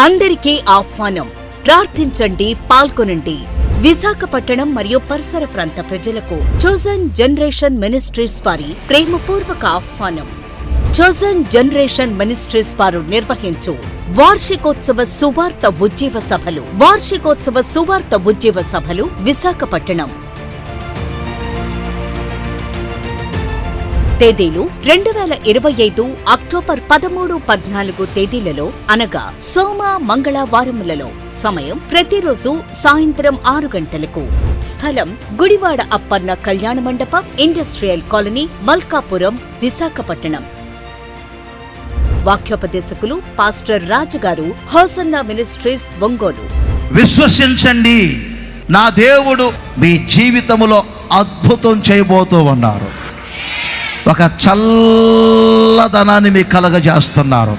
అందరికీ ఆహ్వానం. ప్రార్థించండి పాల్గొనండి. విశాఖపట్నం మరియు పరిసర ప్రాంత ప్రజలకు చోజన్ జనరేషన్ మినిస్ట్రీస్ వారి ప్రేమపూర్వక ఆహ్వానం. చోజన్ జనరేషన్ మినిస్ట్రీస్ వారు నిర్వహించు వార్షికోత్సవ సువార్త ఉజ్జీవ సభలు. వార్షికోత్సవ సువార్త ఉజ్జీవ సభలు విశాఖపట్నం తేదీలు రెండు వేల ఇరవై ఐదు అక్టోబర్ పదమూడు పద్నాలుగు తేదీలలో అనగా సోమ మంగళవారములలో సమయం ప్రతిరోజు సాయంత్రం ఆరు గంటలకు. స్థలం గుడివాడ అప్పన్న కళ్యాణ మండపం ఇండస్ట్రియల్ కాలనీ మల్కాపురం విశాఖపట్నం. వాక్యోపదేశకులు పాస్టర్ రాజుగారు హోసన్న మినిస్ట్రీస్ ఒంగోలు. విశ్వసించండి. నా దేవుడు మీ జీవితములో అద్భుతం చేయబోతూ ఉన్నారు. ఒక చల్లదనాన్ని మీకు కలగజేస్తున్నారు.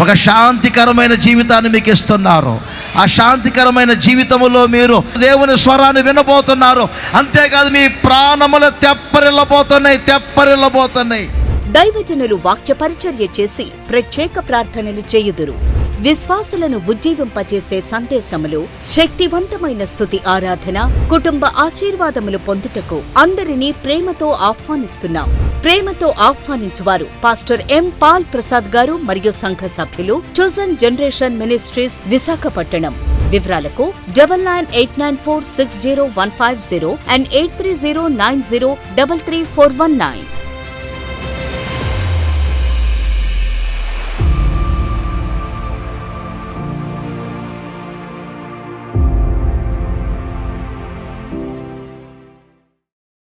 ఒక శాంతికరమైన జీవితాన్ని మీకు ఇస్తున్నారు. ఆ శాంతికరమైన జీవితములో మీరు దేవుని స్వరాన్ని వినబోతున్నారు. అంతేకాదు మీ ప్రాణములు తెప్పరిల్లబోతున్నాయి తెప్పరిల్లబోతున్నాయి. దైవజనులు వాక్య పరిచర్య చేసి ప్రత్యేక ప్రార్థనలు చేయుదురు. విశ్వాసులను ఉజ్జీవింపచేసే సందేశములు శక్తివంతమైన స్థుతి ఆరాధన కుటుంబ ఆశీర్వాదములు పొందుటకు అందరినీ ప్రేమతో ఆహ్వానిస్తున్నాం. ప్రేమతో ఆహ్వానించువారు పాస్టర్ ఎం పాల్ ప్రసాద్ గారు మరియు సంఘ సభ్యులు చోజన్ జనరేషన్ మినిస్ట్రీస్ విశాఖపట్నం. వివరాలకు double nine eight nine four six zero one five zero and eight three zero nine zero double three four one nine.